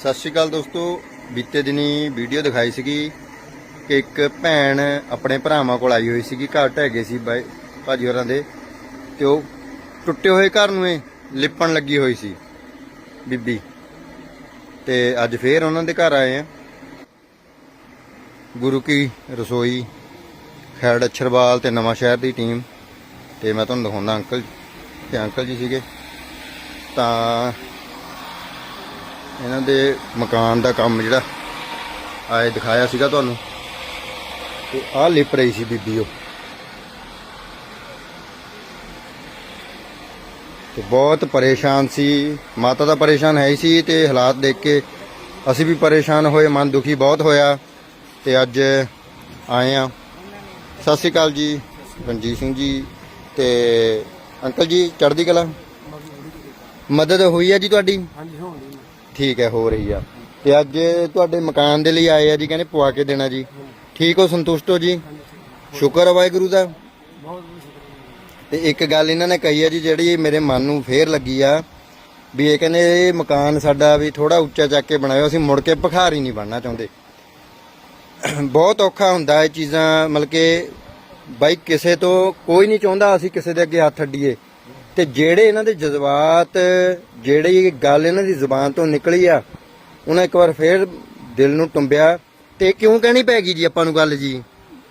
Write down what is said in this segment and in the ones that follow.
ਸਤਿ ਸ਼੍ਰੀ ਅਕਾਲ ਦੋਸਤੋ। ਬੀਤੇ ਦਿਨੀ ਵੀਡੀਓ ਦਿਖਾਈ ਸੀਗੀ ਕਿ ਇੱਕ ਭੈਣ ਆਪਣੇ ਭਰਾਵਾਂ ਕੋਲ ਆਈ ਹੋਈ ਸੀਗੀ, ਘਰ ਢਹਿ ਗਏ ਸੀ ਬਾਈ, ਭਾਜੀ ਹੋਰਾਂ ਦੇ, ਤੇ ਉਹ ਟੁੱਟੇ ਹੋਏ ਘਰ ਨੂੰ ਇਹ ਲਿਪਣ ਲੱਗੀ ਹੋਈ ਸੀ, ਬੀਬੀ। ਤੇ ਅੱਜ ਫੇਰ ਉਹਨਾਂ ਦੇ ਘਰ ਆਏ ਆ। ਗੁਰੂ ਕੀ ਰਸੋਈ, ਖੈੜ ਅਛਰਵਾਲ ਤੇ ਨਵਾਂ ਸ਼ਹਿਰ ਦੀ ਟੀਮ। ਤੇ ਮੈਂ ਤੁਹਾਨੂੰ ਦਿਖਾਉਂਦਾ ਅੰਕਲ, ਤੇ ਅੰਕਲ ਜੀ ਸੀਗੇ। ਤਾਂ ਇਹਨਾਂ ਦੇ ਮਕਾਨ ਦਾ ਕੰਮ ਜਿਹੜਾ ਆਏ ਦਿਖਾਇਆ ਸੀਗਾ ਤੁਹਾਨੂੰ। ਤੇ ਆਹ ਲਿਪ ਰਹੀ ਸੀ ਬੀਬੀ ਉਹ। ਤੇ ਬਹੁਤ ਪਰੇਸ਼ਾਨ ਸੀ। ਮਾਤਾ ਦਾ ਪਰੇਸ਼ਾਨ ਹੈ ਹੀ ਸੀ ਤੇ ਹਾਲਾਤ ਦੇਖ ਕੇ ਅਸੀਂ ਵੀ ਪਰੇਸ਼ਾਨ ਹੋਏ ਮਨ ਦੁਖੀ ਬਹੁਤ ਹੋਇਆ। ਤੇ ਅੱਜ ਆਏ ਆ ਸਤਿ ਸ਼੍ਰੀ ਅਕਾਲ ਜੀ ਰਣਜੀਤ ਸਿੰਘ ਜੀ ਤੇ ਅੰਕਲ ਜੀ ਚੜ੍ਹਦੀ ਕਲਾ? ਮਦਦ ਹੋਈ ਹੈ ਜੀ ਤੁਹਾਡੀ? ਹਾਂਜੀ ਠੀਕ ਹੈ, ਹੋ ਰਹੀ ਆ। ਤੇ ਅੱਜ ਤੁਹਾਡੇ ਮਕਾਨ ਦੇ ਲਈ ਆਏ ਆ ਜੀ, ਕਹਿੰਦੇ ਪਵਾ ਕੇ ਦੇਣਾ ਜੀ। ਠੀਕ ਹੋ, ਸੰਤੁਸ਼ਟ ਹੋ ਜੀ? ਸ਼ੁਕਰ ਹੈ ਵਾਹਿਗੁਰੂ ਦਾ। ਤੇ ਇੱਕ ਗੱਲ ਇਹਨਾਂ ਨੇ ਕਹੀ ਆ ਜੀ, ਜਿਹੜੀ ਮੇਰੇ ਮਨ ਨੂੰ ਫੇਰ ਲੱਗੀ ਆ, ਵੀ ਇਹ ਕਹਿੰਦੇ ਇਹ ਮਕਾਨ ਸਾਡਾ ਵੀ ਥੋੜਾ ਉੱਚਾ ਚੱਕ ਕੇ ਬਣਾਇਆ, ਅਸੀਂ ਮੁੜ ਕੇ ਭਖਾਰੀ ਨਹੀਂ ਬਣਨਾ ਚਾਹੁੰਦੇ। ਬਹੁਤ ਔਖਾ ਹੁੰਦਾ ਇਹ ਚੀਜ਼ਾਂ, ਮਤਲਬ ਕਿ ਬਾਈ ਕਿਸੇ ਤੋਂ ਕੋਈ ਨਹੀਂ ਚਾਹੁੰਦਾ, ਅਸੀਂ ਕਿਸੇ ਦੇ ਅੱਗੇ ਹੱਥ ਅੱਡੀਏ। ਤੇ ਜਿਹੜੇ ਇਹਨਾਂ ਦੇ ਜਜ਼ਬਾਤ ਜਿਹੜੀ ਗੱਲ ਇਹਨਾਂ ਦੀ ਜ਼ੁਬਾਨ ਤੋਂ ਨਿਕਲੀ ਆ, ਉਹਨਾਂ ਇੱਕ ਵਾਰ ਫੇਰ ਦਿਲ ਨੂੰ ਟੁੰਬਿਆ। ਤੇ ਕਿਉਂ ਕਹਿਣੀ ਪੈ ਗਈ ਜੀ ਆਪਾਂ ਨੂੰ ਗੱਲ ਜੀ?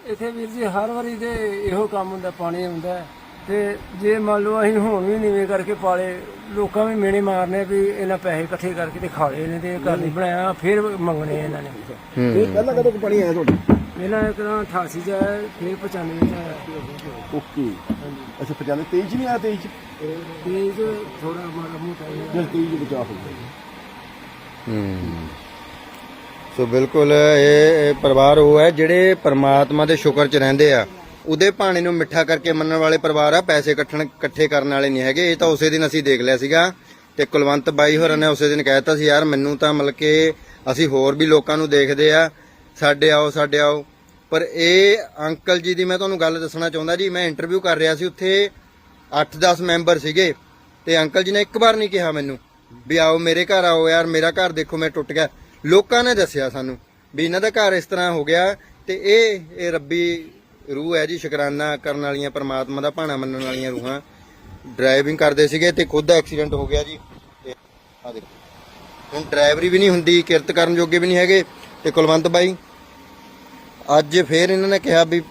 ਇੱਥੇ ਵੀਰ ਜੀ, ਹਰ ਵਾਰੀ ਤੇ ਇਹੋ ਕੰਮ ਹੁੰਦਾ, ਪਾਣੀ ਹੁੰਦਾ। ਤੇ ਜੇ ਮੰਨ ਲਓ ਅਸੀਂ ਹੁਣ ਵੀ ਨੀਵੇਂ ਕਰਕੇ ਪਾਲੇ ਲੋਕਾਂ ਵੀ ਮੇਣੇ ਮਾਰਨੇ ਵੀ ਇਹਨਾਂ ਪੈਸੇ ਇਕੱਠੇ ਕਰਕੇ ਤੇ ਖਾ ਲਏ ਨੇ ਤੇ ਇਹ ਘਰ ਨਹੀਂ ਬਣਾਇਆ ਫਿਰ ਮੰਗਣੇ ਇਹਨਾਂ ਨੇ। ਹੂੰ। ਪਹਿਲਾਂ ਕਦੋਂ ਕੁ ਪਾਣੀ ਆਇਆ ਤੁਹਾਡਾ? ਇਹਨਾਂ ਨੇ ਕਿਹਾ 88 ਚ ਆਇਆ, ਫਿਰ 95 ਚ ਆਇਆ। ਓਕੇ। ਅੱਛਾ 95 23 ਚ ਨਹੀਂ ਆਇਆ 23 ਚ? ਤੇਜ਼ ਥੋੜਾ ਮਾੜਾ ਮੋਟਾ ਹੀ। ਜਦ 23 ਚ ਬਚਾ ਹੋ ਗਿਆ। ਹੂੰ। ਸੋ ਬਿਲਕੁਲ ਇਹ ਇਹ ਪਰਿਵਾਰ ਉਹ ਹੈ ਜਿਹੜੇ ਪਰਮਾਤਮਾ ਦੇ ਸ਼ੁਕਰ 'ਚ ਰਹਿੰਦੇ ਆ। ਉਹਦੇ ਭਾਣੇ ਨੂੰ ਮਿੱਠਾ ਕਰਕੇ ਮੰਨਣ ਵਾਲੇ ਪਰਿਵਾਰ ਆ, ਪੈਸੇ ਇਕੱਠਣ ਇਕੱਠੇ ਕਰਨ ਵਾਲੇ ਨਹੀਂ ਹੈਗੇ। ਇਹ ਤਾਂ ਉਸੇ ਦਿਨ ਅਸੀਂ ਦੇਖ ਲਿਆ ਸੀਗਾ ਤੇ ਕੁਲਵੰਤ ਬਾਈ ਹੋਰਾਂ ਨੇ ਉਸੇ ਦਿਨ ਕਹਿਤਾ ਸੀ, ਯਾਰ, ਮੈਨੂੰ ਤਾਂ ਮਤਲਬ ਕਿ ਅਸੀਂ ਹੋਰ ਵੀ ਲੋਕਾਂ ਨੂੰ ਦੇਖਦੇ ਆ। ਸਾਡੇ ਆਓ ਸਾਡੇ ਆਓ। ਪਰ ਇਹ ਅੰਕਲ ਜੀ ਦੀ ਮੈਂ ਤੁਹਾਨੂੰ ਗੱਲ ਦੱਸਣਾ ਚਾਹੁੰਦਾ ਜੀ, ਮੈਂ ਇੰਟਰਵਿਊ ਕਰ ਰਿਹਾ ਸੀ ਉੱਥੇ 8-10 ਮੈਂਬਰ ਸੀਗੇ ਤੇ ਅੰਕਲ ਜੀ ਨੇ ਇੱਕ ਵਾਰ ਨਹੀਂ ਕਿਹਾ ਮੈਨੂੰ ਵੀ ਆਓ, ਮੇਰੇ ਘਰ ਆਓ, ਯਾਰ, ਮੇਰਾ ਘਰ ਦੇਖੋ, ਮੈਂ ਟੁੱਟ ਗਿਆ। ਲੋਕਾਂ ਨੇ ਦੱਸਿਆ ਸਾਨੂੰ ਵੀ ਇਹਨਾਂ ਦਾ ਘਰ ਇਸ ਤਰ੍ਹਾਂ ਹੋ ਗਿਆ ਤੇ ਇਹ ਇਹ ਰੱਬੀ ਰੂਹ ਹੈ ਜੀ ਸ਼ੁਕਰਾਨਾ ਕਰਨ ਵਾਲੀਆਂ ਪਰਮਾਤਮਾ ਦਾ ਭਾਣਾ ਮੰਨਣ ਵਾਲੀਆਂ ਰੂਹਾਂ। ਡਰਾਈਵਿੰਗ ਕਰਦੇ ਸੀਗੇ ਤੇ ਖੁਦ ਐਕਸੀਡੈਂਟ ਹੋ ਗਿਆ ਜੀ। ਤੇ ਆ ਦੇਖੋ। ਹੁਣ ਡਰਾਈਵਰੀ ਵੀ ਨਹੀਂ ਹੁੰਦੀ ਕਿਰਤ ਕਰਨ ਜੋਗੇ ਵੀ ਨਹੀਂ ਹੈਗੇ। ਤੇ ਕੁਲਵੰਤ ਬਾਈ ਅੱਜ ਫੇਰ ਇਹਨਾਂ ਨੇ ਕਿਹਾ ਵੀ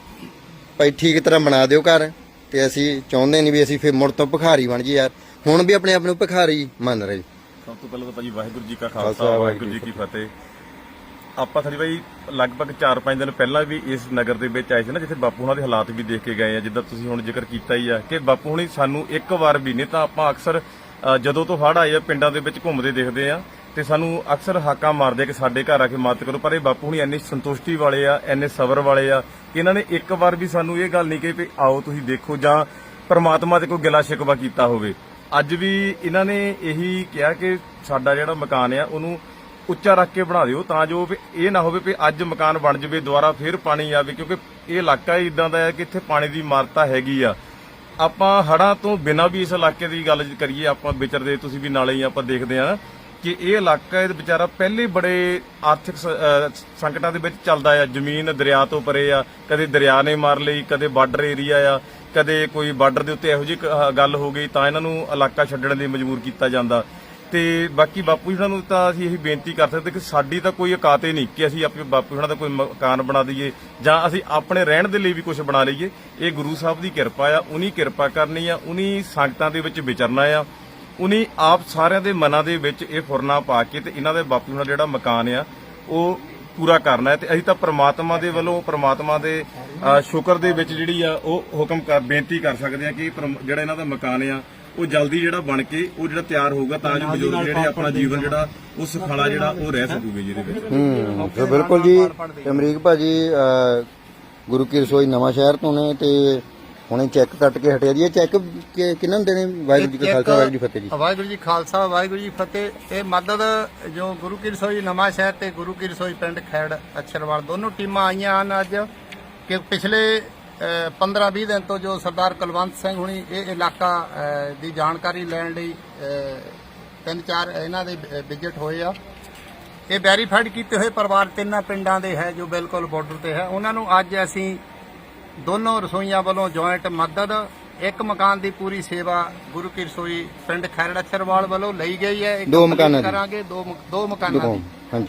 ਭਾਈ ਠੀਕ ਤਰ੍ਹਾਂ ਬਣਾ ਦਿਓ ਘਰ। ਤੇ ਅਸੀਂ ਚਾਹੁੰਦੇ ਨਹੀਂ ਵੀ ਅਸੀਂ ਫੇਰ ਮੁੜ ਤੋਂ ਭਿਖਾਰੀ ਬਣ ਜੀ ਯਾਰ। ਹੁਣ ਵੀ ਆਪਣੇ ਆਪ ਨੂੰ ਭਿਖਾਰੀ ਮੰਨ ਰਹੇ। ਸਭ ਤੋਂ ਪਹਿਲਾਂ ਤਾਂ ਭਾਜੀ ਵਾਹਿਗੁਰੂ ਜੀ ਕਾ ਖਾਲਸਾ, ਖਾਲਸਾ ਵਾਹਿਗੁਰੂ ਜੀ ਕੀ ਫਤਿਹ। ਆਪਾਂ ਸਾਡੀ ਬਾਈ ਲਗਭਗ 4-5 ਦਿਨ ਪਹਿਲਾਂ ਵੀ ਇਸ ਨਗਰ ਦੇ ਵਿੱਚ ਆਏ ਸੀ ਨਾ ਜਿੱਥੇ ਬਾਪੂ ਹੁਣਾਂ ਦੇ ਹਾਲਾਤ ਵੀ ਦੇਖ ਕੇ ਗਏ ਆ ਜਿੱਦਾਂ ਤੁਸੀਂ ਹੁਣ ਜ਼ਿਕਰ ਕੀਤਾ ਹੀ ਆ ਕਿ ਬਾਪੂ ਹੁਣੀ ਸਾਨੂੰ ਇੱਕ ਵਾਰ ਵੀ ਨਹੀਂ ਤਾਂ ਆਪਾਂ ਅਕਸਰ ਅ, ਜਦੋਂ ਤੋਂ ਹੜ੍ਹ ਆਏ ਪਿੰਡਾਂ ਦੇ ਵਿੱਚ ਘੁੰਮਦੇ ਦੇਖਦੇ ਆ ਤੇ ਸਾਨੂੰ ਅਕਸਰ ਹਾਕਾਂ ਮਾਰਦੇ ਕਿ ਸਾਡੇ ਘਰ ਆ ਕੇ ਮਦਦ ਕਰੋ। ਪਰ ਇਹ ਬਾਪੂ ਹੁਣੀ ਇੰਨੀ ਸੰਤੁਸ਼ਟੀ ਵਾਲੇ ਆ ਇੰਨੇ ਸਬਰ ਵਾਲੇ ਆ ਕਿ ਇਹਨਾਂ ਨੇ ਇੱਕ ਵਾਰ ਵੀ ਸਾਨੂੰ ਇਹ ਗੱਲ ਨਹੀਂ ਕਹੀ ਵੀ ਆਓ ਤੁਸੀਂ ਦੇਖੋ ਜਾਂ ਪਰਮਾਤਮਾ ਤੇ ਕੋਈ ਗਿਲਾ ਸ਼ਿਕਵਾ ਕੀਤਾ ਹੋਵੇ। ਅੱਜ ਵੀ ਇਹਨਾਂ ਨੇ ਇਹੀ ਕਿਹਾ ਕਿ ਸਾਡਾ ਜਿਹੜਾ ਮਕਾਨ ਆ ਉਹਨੂੰ ਉੱਚਾ ਰੱਖ ਕੇ ਬਣਾ ਦਿਓ ਤਾਂ ਜੋ ਇਹ ਨਾ ਹੋਵੇ ਵੀ ਅੱਜ ਮਕਾਨ ਬਣ ਜਵੇ, ਦੁਬਾਰਾ ਫਿਰ ਪਾਣੀ ਆਵੇ ਕਿਉਂਕਿ ਇਹ ਇਲਾਕਾ ਹੀ ਇਦਾਂ ਦਾ ਹੈ ਕਿ ਇੱਥੇ ਪਾਣੀ ਦੀ ਮਾਰਤਾ ਹੈਗੀ ਆ। ਆਪਾਂ ਹੜਾਂ ਤੋਂ ਬਿਨਾਂ ਵੀ ਇਸ ਇਲਾਕੇ ਦੀ ਗੱਲ ਕਰੀਏ, ਆਪਾਂ ਵਿਚਰਦੇ, ਤੁਸੀਂ ਵੀ ਨਾਲੇ ਹੀ ਆਪਾਂ ਦੇਖਦੇ ਆ ਕਿ ਇਹ ਇਲਾਕਾ ਇਹ ਵਿਚਾਰਾ ਪਹਿਲੇ ਬੜੇ ਆਰਥਿਕ ਸੰਕਟਾਂ ਦੇ ਵਿੱਚ ਚੱਲਦਾ ਆ। ਜ਼ਮੀਨ ਦਰਿਆ ਤੋਂ ਪਰੇ ਆ, ਕਦੇ ਦਰਿਆ ਨੇ ਮਾਰ ਲਈ, ਕਦੇ ਬਾਰਡਰ ਏਰੀਆ ਆ, ਕਦੇ ਕੋਈ ਬਾਰਡਰ ਦੇ ਉੱਤੇ ਇਹੋ ਜਿਹੀ ਗੱਲ ਹੋ ਗਈ ਤਾਂ ਇਹਨਾਂ ਨੂੰ ਇਲਾਕਾ ਛੱਡਣ ਲਈ ਮਜਬੂਰ ਕੀਤਾ ਜਾਂਦਾ। ਤੇ ਬਾਕੀ ਬਾਪੂ ਜੀ ਨੂੰ ਤਾਂ ਅਸੀਂ ਇਹੀ ਬੇਨਤੀ ਕਰ ਸਕਦੇ ਕਿ ਸਾਡੀ ਤਾਂ ਕੋਈ ਔਕਾਤ ਹੀ ਨਹੀਂ ਕਿ ਅਸੀਂ ਆਪਣੇ ਬਾਪੂ ਜੀ ਦਾ ਕੋਈ ਮਕਾਨ ਬਣਾ ਦਈਏ ਜਾਂ ਅਸੀਂ ਆਪਣੇ ਰਹਿਣ ਦੇ ਲਈ ਵੀ ਕੁਝ ਬਣਾ ਲਈਏ। ਇਹ ਗੁਰੂ ਸਾਹਿਬ ਦੀ ਕਿਰਪਾ ਆ, ਉਨੀ ਕਿਰਪਾ ਕਰਨੀ ਆ, ਉਨੀ ਸੰਗਤਾਂ ਦੇ ਵਿੱਚ ਵਿਚਰਨਾ ਆ, ਉਨੀ ਆਪ ਸਾਰਿਆਂ ਦੇ ਮਨਾਂ ਦੇ ਵਿੱਚ ਇਹ ਫੁਰਨਾ ਪਾ ਕੇ ਤੇ ਇਹਨਾਂ ਦੇ ਬਾਪੂ ਜੀ ਦਾ ਜਿਹੜਾ ਮਕਾਨ ਆ, ਉਹ ਪੂਰਾ ਕਰਨਾ ਹੈ ਤੇ ਅਸੀਂ ਤਾਂ ਪ੍ਰਮਾਤਮਾ ਦੇ ਵੱਲੋਂ, ਪ੍ਰਮਾਤਮਾ ਦੇ ਸ਼ੁਕਰ ਦੇ ਵਿੱਚ ਜਿਹੜੀ ਆ, ਉਹ ਹੁਕਮ ਕਰ, ਬੇਨਤੀ ਕਰ ਸਕਦੇ ਆ ਕਿ ਪ੍ਰਮ- ਜਿਹੜਾ ਇਹਨਾਂ ਦਾ ਮਕਾਨ ਆ ਉਹ ਜਲਦੀ ਜਿਹੜਾ ਬਣ ਕੇ ਉਹ ਜਿਹੜਾ ਤਿਆਰ ਹੋਊਗਾ ਤਾਂ ਜੋ ਬਜ਼ੁਰਗ ਜਿਹੜੇ ਆਪਣਾ ਜੀਵਨ ਜਿਹੜਾ ਉਹ ਸੁਖਾਲਾ ਜਿਹੜਾ ਉਹ ਰਹਿ ਸਕੂਗੇ ਜਿਹਦੇ ਵਿੱਚ। ਹੂੰ ਸੋ ਬਿਲਕੁਲ ਜੀ ਤੇ ਅਮਰੀਕ ਭਾਜੀ ਗੁਰੂ ਕੀ ਰਸੋਈ ਨਵਾਂ ਸ਼ਹਿਰ ਤੋਂ ਨੇ ਤੇ ਹੁਣੇ ਚੈੱਕ ਕੱਟ ਕੇ ਹਟਿਆ ਜੀ। ਇਹ ਚੈੱਕ ਕਿਹਨਾਂ ਦੇ ਨੇ ਵਾਹਿਗੁਰੂ ਜੀ ਕਾ ਖਾਲਸਾ ਵਾਹਿਗੁਰੂ ਜੀ ਫਤਿਹ ਜੀ। ਵਾਹਿਗੁਰੂ ਜੀ ਖਾਲਸਾ ਵਾਹਿਗੁਰੂ ਜੀ ਫਤਿਹ। ਇਹ ਮਦਦ ਜੋ ਗੁਰੂ ਕੀ ਰਸੋਈ ਨਵਾਂ ਸ਼ਹਿਰ ਤੇ ਗੁਰੂ ਕੀ ਰਸੋਈ ਪਿੰਡ ਖੈੜ ਅਛਰਵਾਲ ਦੋਨੋਂ ਟੀਮਾਂ ਆਈਆਂ ਹਨ ਅੱਜ ਕਿ ਪਿਛਲੇ 15-20 ਦਿਨ ਤੋਂ ਜੋ ਸਰਦਾਰ ਕੁਲਵੰਤ ਸਿੰਘ ਹੁਣੀ ਇਹ ਇਲਾਕਾ ਦੀ ਜਾਣਕਾਰੀ ਲੈਣ ਲਈ ਤਿੰਨ ਚਾਰ ਇਹਨਾਂ ਦੇ ਵਿਜ਼ਿਟ ਹੋਏ ਆ। ਇਹ ਵੈਰੀਫਾਈਡ ਕੀਤੇ ਹੋਏ ਪਰਿਵਾਰ ਤਿੰਨਾਂ ਪਿੰਡਾਂ ਦੇ ਹੈ ਜੋ ਬਿਲਕੁਲ ਬਾਰਡਰ ਤੇ ਹੈ। ਉਹਨਾਂ ਨੂੰ ਅੱਜ ਅਸੀਂ ਦੋਨੋਂ ਰਸੋਈਆਂ ਵੱਲੋਂ ਜੁਆਇੰਟ ਮਦਦ ਇੱਕ ਮਕਾਨ ਦੀ ਪੂਰੀ ਸੇਵਾ ਗੁਰੂ ਕੀ ਰਸੋਈ ਪਿੰਡ ਖੈਰੜਾ ਛਰਵਾਲ ਵੱਲੋਂ ਲਈ ਗਈ ਹੈ। ਦੋ ਮਕਾਨਾਂ। ਕਰਾਂਗੇ ਦੋ ਦੋ ਮਕਾਨਾਂ ਦੀ ਹਾਂਜੀ।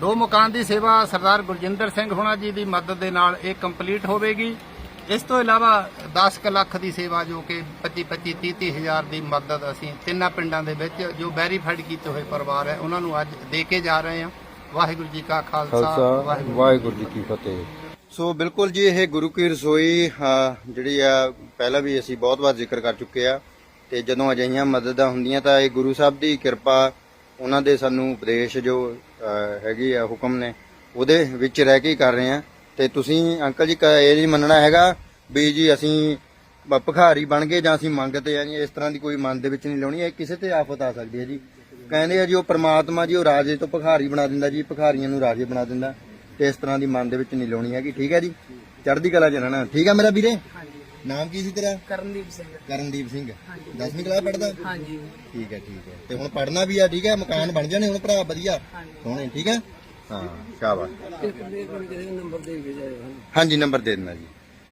ਦੋ ਮਕਾਨ ਦੀ ਸੇਵਾ ਸਰਦਾਰ ਗੁਰਜਿੰਦਰ ਸਿੰਘ ਹੋਣਾ ਜੀ ਦੀ ਮਦਦ ਦੇ ਨਾਲ ਇਹ ਕੰਪਲੀਟ ਹੋਵੇਗੀ। ਇਸ ਤੋਂ ਇਲਾਵਾ 10 ਕੁ ਲੱਖ ਦੀ ਸੇਵਾ ਜੋ ਕਿ 25 25 30 30 ਹਜ਼ਾਰ ਦੀ ਮਦਦ ਅਸੀਂ ਤਿੰਨਾਂ ਪਿੰਡਾਂ ਦੇ ਵਿੱਚ ਜੋ ਵੈਰੀਫਾਈਡ ਕੀਤੇ ਹੋਏ ਪਰਿਵਾਰ ਹੈ ਉਹਨਾਂ ਨੂੰ ਅੱਜ ਦੇ ਕੇ ਜਾ ਰਹੇ ਹਾਂ। ਵਾਹਿਗੁਰੂ ਜੀ ਕਾ ਖਾਲਸਾ ਵਾਹਿਗੁਰੂ ਜੀ ਕੀ ਫਤਿਹ। ਸੋ ਬਿਲਕੁਲ ਜੀ ਇਹ ਗੁਰੂ ਕੀ ਰਸੋਈ ਜਿਹੜੀ ਆ ਪਹਿਲਾਂ ਵੀ ਅਸੀਂ ਬਹੁਤ ਵਾਰ ਜ਼ਿਕਰ ਕਰ ਚੁੱਕੇ ਆ ਤੇ ਜਦੋਂ ਅਜਿਹੀਆਂ ਮਦਦਾਂ ਹੁੰਦੀਆਂ ਤਾਂ ਇਹ ਗੁਰੂ ਸਾਹਿਬ ਦੀ ਕਿਰਪਾ ਉਹਨਾਂ ਦੇ ਸਾਨੂੰ ਉਪਦੇਸ਼ ਜੋ ਹੈਗੀ ਆ ਹੁਕਮ ਨੇ ਉਹਦੇ ਵਿੱਚ ਰਹਿ ਕੇ ਹੀ ਕਰ ਰਹੇ ਆ ਤੇ ਤੁਸੀਂ ਅੰਕਲ ਜੀ ਕ- ਇਹ ਨਹੀਂ ਮੰਨਣਾ ਹੈਗਾ ਵੀ ਜੀ ਅਸੀਂ ਬ- ਭਿਖਾਰੀ ਬਣ ਗਏ ਜਾਂ ਅਸੀਂ ਮੰਗਤੇ ਆ ਜੀ ਇਸ ਤਰ੍ਹਾਂ ਦੀ ਕੋਈ ਮਨ ਦੇ ਵਿੱਚ ਨਹੀਂ ਲਾਉਣੀ ਇਹ ਕਿਸੇ ਤੇ ਆਫਤ ਆ ਸਕਦੀ ਹੈ ਜੀ। ਕਹਿੰਦੇ ਆ ਜੀ ਉਹ ਪ੍ਰਮਾਤਮਾ ਜੀ ਉਹ ਰਾਜੇ ਤੋਂ ਭਿਖਾਰੀ ਬਣਾ ਦਿੰਦਾ ਜੀ ਭਿਖਾਰੀਆਂ ਨੂੰ ਰਾਜੇ ਬਣਾ ਦਿੰਦਾ ਤੇ ਇਸ ਤਰ੍ਹਾਂ ਦੀ ਮਨ ਦੇ ਵਿੱਚ ਨਹੀਂ ਲਾਉਣੀ ਹੈਗੀ ਠੀਕ ਹੈ ਜੀ? ਚੜ੍ਹਦੀ ਕਲਾ ਚ ਰਹਿਣਾ ਠੀਕ ਹੈ ਮੇਰਾ ਵੀਰੇ? ਨਾਮ ਕੀ ਸੀ ਤੇਰਾ? ਕਰਨਦੀਪ ਸਿੰਘ। ਕਰਨਦੀਪ ਸਿੰਘ। 10ਵੀਂ ਕਲਾਸ ਪੜਦਾ ਹਾਂਜੀ। ਠੀਕ ਹੈ ਠੀਕ ਹੈ। ਤੇ ਹੁਣ ਪੜਨਾ ਵੀ ਆ ਠੀਕ ਹੈ ਮਕਾਨ ਬਣ ਜਾਣੇ ਹੁਣ ਭਰਾ ਵਧੀਆ। ਸੋਹਣੇ ਠੀਕ ਹੈ? ਹਾਂ ਸ਼ਾਬਾਸ਼। ਹਾਂਜੀ ਨੰਬਰ ਦੇ ਦੇਣਾ ਜੀ।